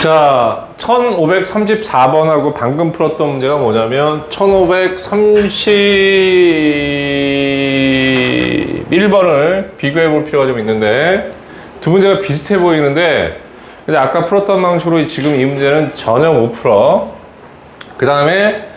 자, 1534번하고 방금 풀었던 문제가 뭐냐면 1531번을 비교해 볼 필요가 좀 있는데 두 문제가 비슷해 보이는데 근데 아까 풀었던 방식으로 지금 이 문제는 전혀 못 풀어. 그 다음에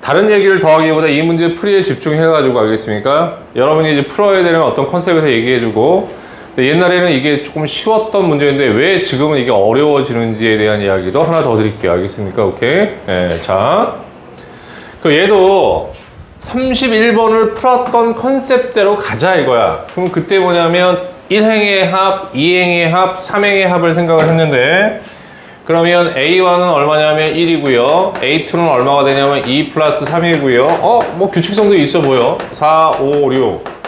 다른 얘기를 더하기보다 이 문제 풀이에 집중해 가지고 알겠습니까? 여러분이 이제 풀어야 되는 어떤 컨셉에서 얘기해 주고 근데 옛날에는 이게 조금 쉬웠던 문제인데 왜 지금은 이게 어려워지는지에 대한 이야기도 하나 더 드릴게요. 알겠습니까? 오케이. 네, 자. 그 얘도 31번을 풀었던 컨셉대로 가자 이거야. 그럼 그때 뭐냐면 1행의 합, 2행의 합, 3행의 합을 생각을 했는데 그러면 A1은 얼마냐면 1이고요. A2는 얼마가 되냐면 2 플러스 3이고요. 어, 뭐 규칙성도 있어 보여. 4, 5, 6.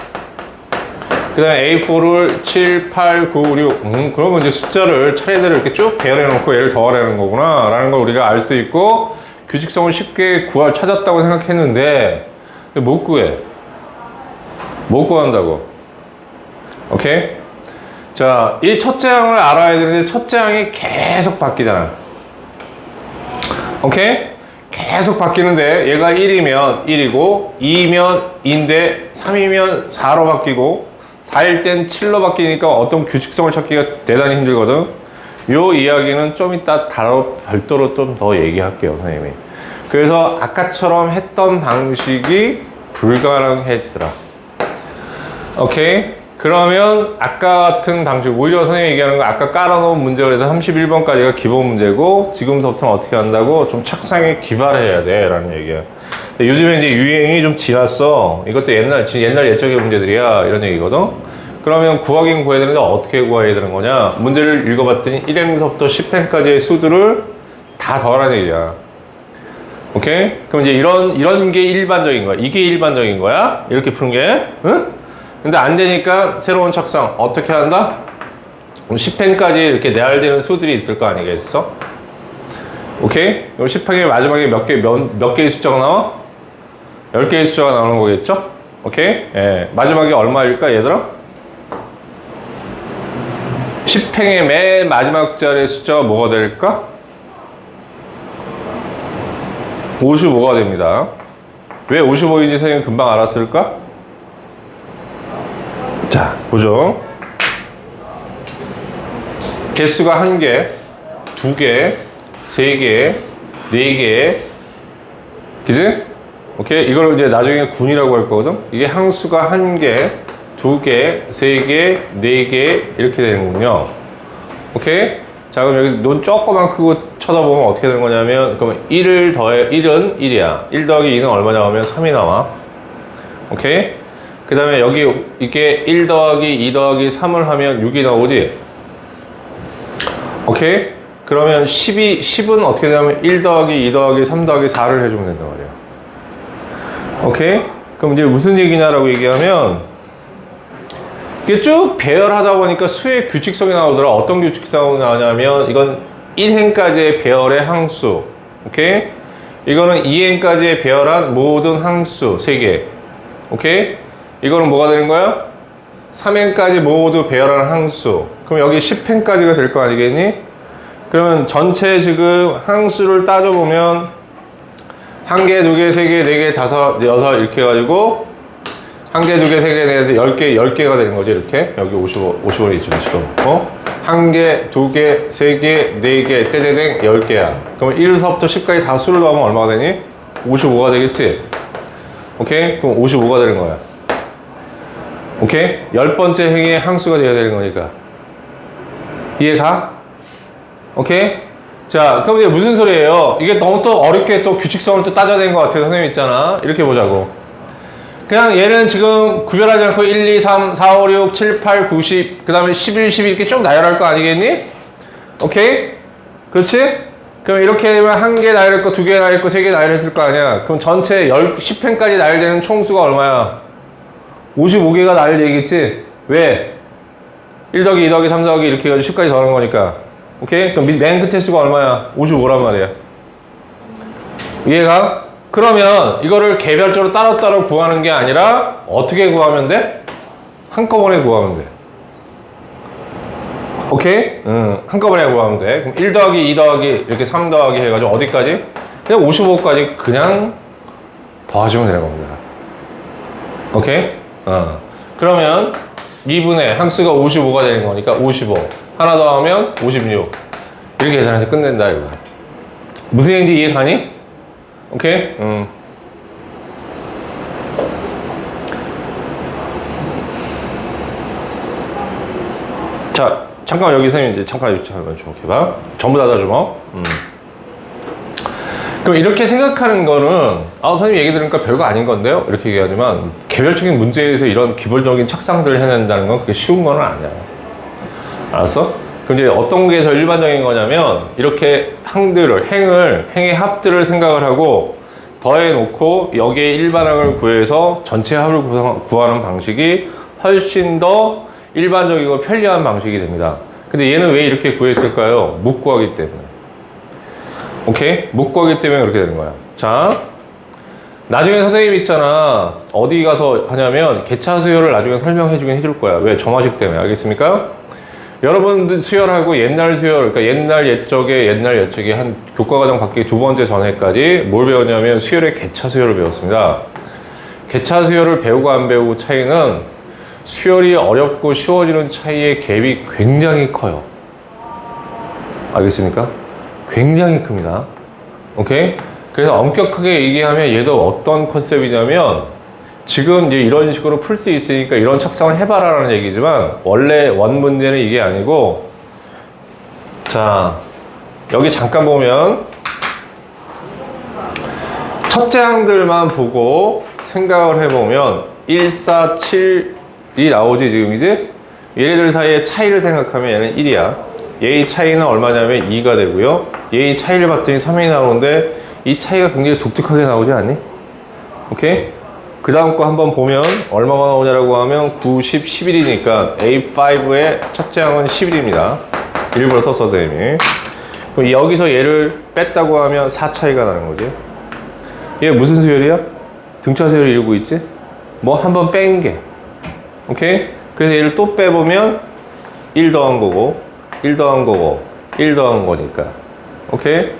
그 다음에 A4를 7, 8, 9, 6. 음, 그러면 이제 숫자를 차례대로 이렇게 쭉 배열해 놓고 얘를 더하라는 거구나. 라는 걸 우리가 알 수 있고, 규칙성을 쉽게 구할, 찾았다고 생각했는데, 못 구해. 못 구한다고. 오케이? 자, 이 첫째 항을 알아야 되는데, 첫째 항이 계속 바뀌잖아. 오케이? 계속 바뀌는데, 얘가 1이면 1이고, 2면 2인데, 3이면 4로 바뀌고, 4일 땐 7로 바뀌니까 어떤 규칙성을 찾기가 대단히 힘들거든. 요 이야기는 좀 이따 따로 별도로 좀 더 얘기할게요, 선생님이. 그래서 아까처럼 했던 방식이 불가능해지더라. 오케이? 그러면 아까 같은 방식, 오히려 선생님이 얘기하는 거 아까 깔아놓은 문제 그래서 31번까지가 기본 문제고 지금부터는 어떻게 한다고 좀 착상에 기발해야 돼 라는 얘기야. 근데 요즘에 이제 유행이 좀 지났어. 이것도 옛날, 지- 옛날 옛적의 문제들이야. 이런 얘기거든. 그러면 구하긴 구해야 되는데 어떻게 구해야 되는 거냐? 문제를 읽어봤더니 1행서부터 10행까지의 수들을 다 더하라는 얘기야. 오케이? 그럼 이제 이런, 이런 게 일반적인 거야. 이게 일반적인 거야. 이렇게 푸는 게. 응? 근데 안 되니까 새로운 착상. 어떻게 한다? 그럼 10행까지 이렇게 내알되는 수들이 있을 거 아니겠어? 오케이? 그럼 10행의 마지막에 몇 개, 몇, 몇 개의 숫자가 나와? 10개의 숫자가 나오는 거겠죠? 오케이? 예. 마지막에 얼마일까, 얘들아? 10행의 맨 마지막 자리의 숫자가 뭐가 될까? 55가 됩니다. 왜 55인지 선생님 금방 알았을까? 자, 보죠. 개수가 한 개, 두 개, 세 개, 네 개. 그지? 오케이? 이걸 이제 나중에 군이라고 할 거거든? 이게 항수가 한 개, 두 개, 세 개, 네 개, 이렇게 되는군요. 오케이? 자, 그럼 여기 눈 조금만 크고 쳐다보면 어떻게 되는 거냐면, 그러면 1을 더해, 1은 1이야. 1 더하기 2는 얼마 나오면 3이 나와. 오케이? 그 다음에 여기 이게 1 더하기 2 더하기 3을 하면 6이 나오지? 오케이? 그러면 12, 10은 어떻게 되냐면 1 더하기 2 더하기 3 더하기 4를 해주면 된단 말이야. 오케이? 그럼 이제 무슨 얘기냐라고 얘기하면 이게 쭉 배열하다 보니까 수의 규칙성이 나오더라. 어떤 규칙성이 나오냐면 이건 1행까지의 배열의 항수. 오케이? 이거는 2행까지의 배열한 모든 항수 3개. 오케이? 이거는 뭐가 되는 거야? 3행까지 모두 배열한 항수. 그럼 여기 10행까지가 될 거 아니겠니? 그러면 전체 지금 항수를 따져보면 한 개, 두 개, 세 개, 네 개, 다섯, 여섯 이렇게 해가지고 한 개, 두 개, 세 개, 네 개, 열 개, 열 개가 되는 거지 이렇게 여기 55, 50원이 있죠 지금 어? 한 개, 두 개, 세 개, 네 개, 떼떼땡 열 개야 그럼 1서부터 10까지 다 수를 넣으면 얼마가 되니? 55가 되겠지? 오케이? 그럼 55가 되는 거야 오케이? 열 번째 행의 항수가 되어야 되는 거니까 이해 가? 오케이? 자, 그럼 이게 무슨 소리예요? 이게 너무 또 어렵게 또 규칙성을 또 따져낸 것 같아요. 선생님 있잖아. 이렇게 보자고. 그냥 얘는 지금 구별하지 않고 1, 2, 3, 4, 5, 6, 7, 8, 9, 10, 그 다음에 11, 12 이렇게 쭉 나열할 거 아니겠니? 오케이? 그렇지? 그럼 이렇게 되면 한 개 나열했고, 두 개 나열했고, 세 개 나열했을 거 아니야. 그럼 전체 10, 10펜까지 나열되는 총수가 얼마야? 55개가 나열되겠지? 왜? 1 더하기 2 더하기 3 더하기 이렇게 해가지고 10까지 더하는 거니까. 오케이? 그럼 밑- 맨 끝에 수가 얼마야? 55란 말이야. 이해가? 그러면 이거를 개별적으로 따로따로 구하는 게 아니라 어떻게 구하면 돼? 한꺼번에 구하면 돼. 오케이? 응, 한꺼번에 구하면 돼. 그럼 1 더하기 2 더하기 이렇게 3 더하기 해가지고 어디까지? 그냥 55까지 그냥 더하시면 되는 겁니다. 오케이? 어. 그러면 2분의 항수가 55가 되는 거니까 55. 하나 더 하면 56. 이렇게 계산해서 끝낸다, 이거. 무슨 얘기인지 이해 가니? 오케이? 음. 자, 잠깐 여기 선생님 이제 잠깐 이렇게 한번 좀 해봐. 전부 다 다 주먹. 음. 그럼 이렇게 생각하는 거는 아 선생님 얘기 들으니까 별거 아닌 건데요 이렇게 얘기하지만 개별적인 문제에서 이런 기본적인 착상들을 해낸다는 건 그렇게 쉬운 건 아니야 알았어? 이제 어떤 게 더 일반적인 거냐면 이렇게 항들을 행을 행의 합들을 생각을 하고 더해 놓고 여기에 일반항을 구해서 전체 합을 구하는 방식이 훨씬 더 일반적이고 편리한 방식이 됩니다 근데 얘는 왜 이렇게 구했을까요? 못 구하기 때문에 오케이? 못 구하기 때문에 그렇게 되는 거야. 자, 나중에 선생님 있잖아. 어디 가서 하냐면 개차 수요를 나중에 설명해 주긴 해줄 거야. 왜? 점화식 때문에. 알겠습니까? 여러분들 수열하고 옛날 수열, 그러니까 옛날 옛적에 옛날 옛적에 한 교과과정 받기 두 번째 전에까지 뭘 배웠냐면 수열의 개차 수열을 배웠습니다. 개차 수열을 배우고 안 배우고 차이는 수열이 어렵고 쉬워지는 차이의 갭이 굉장히 커요. 알겠습니까? 굉장히 큽니다. 오케이? 그래서 엄격하게 얘기하면 얘도 어떤 컨셉이냐면 지금 이제 이런 식으로 풀 수 있으니까 이런 착상을 해봐라라는 얘기지만 원래 원 문제는 이게 아니고 자 여기 잠깐 보면 첫째 항들만 보고 생각을 해보면 1, 4, 7이 나오지 지금 이제? 얘네들 사이의 차이를 생각하면 얘는 1이야. 얘의 차이는 얼마냐면 2가 되고요. 얘의 차이를 봤더니 3이 나오는데 이 차이가 굉장히 독특하게 나오지 않니? 오케이? 그 다음 거 한번 보면 얼마가 나오냐라고 하면 9, 10, 11이니까 A5의 첫째 항은 11입니다 일부러 썼어 선생님이 그럼 여기서 얘를 뺐다고 하면 4 차이가 나는 거지 얘 무슨 수열이야? 등차 수열을 이루고 있지? 뭐 한 번 뺀 게. 오케이? 그래서 얘를 또 빼보면 1 더한 거고, 1 더한 거고, 1 더한 거니까. 오케이?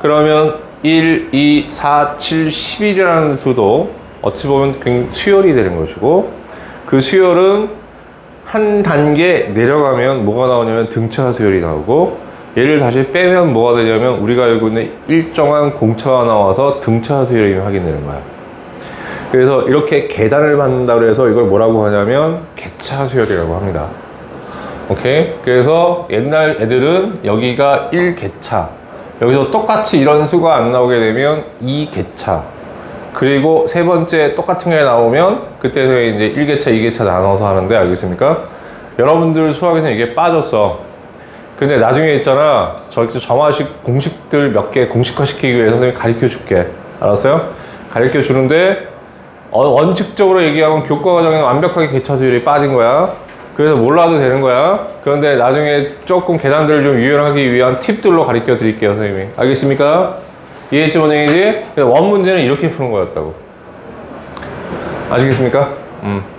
그러면 1, 2, 4, 7, 11이라는 수도 어찌 보면 굉장히 수열이 되는 것이고, 그 수열은 한 단계 내려가면 뭐가 나오냐면 등차 수열이 나오고, 얘를 다시 빼면 뭐가 되냐면 우리가 알고 있는 일정한 공차가 나와서 등차 수열이 확인되는 거야. 그래서 이렇게 계단을 받는다고 해서 이걸 뭐라고 하냐면 개차 수열이라고 합니다. 오케이? 그래서 옛날 애들은 여기가 1개차. 여기서 똑같이 이런 수가 안 나오게 되면 2개차. 그리고 세 번째 똑같은 게 나오면 그때서 이제 1개차, 2개차 나눠서 하는데 알겠습니까? 여러분들 수학에서 이게 빠졌어. 근데 나중에 있잖아. 저기 점화식 공식들 몇 개 공식화 시키기 위해서 선생님이 가르쳐 줄게. 알았어요? 가르쳐 주는데 어, 원칙적으로 얘기하면 교과 과정에 완벽하게 개차수율이 빠진 거야. 그래서 몰라도 되는 거야. 그런데 나중에 조금 계단들을 좀 유연하기 위한 팁들로 가르쳐 드릴게요, 선생님이. 알겠습니까? 이해했지, 뭔 얘기지? 원 문제는 이렇게 푸는 거였다고. 아시겠습니까? 음.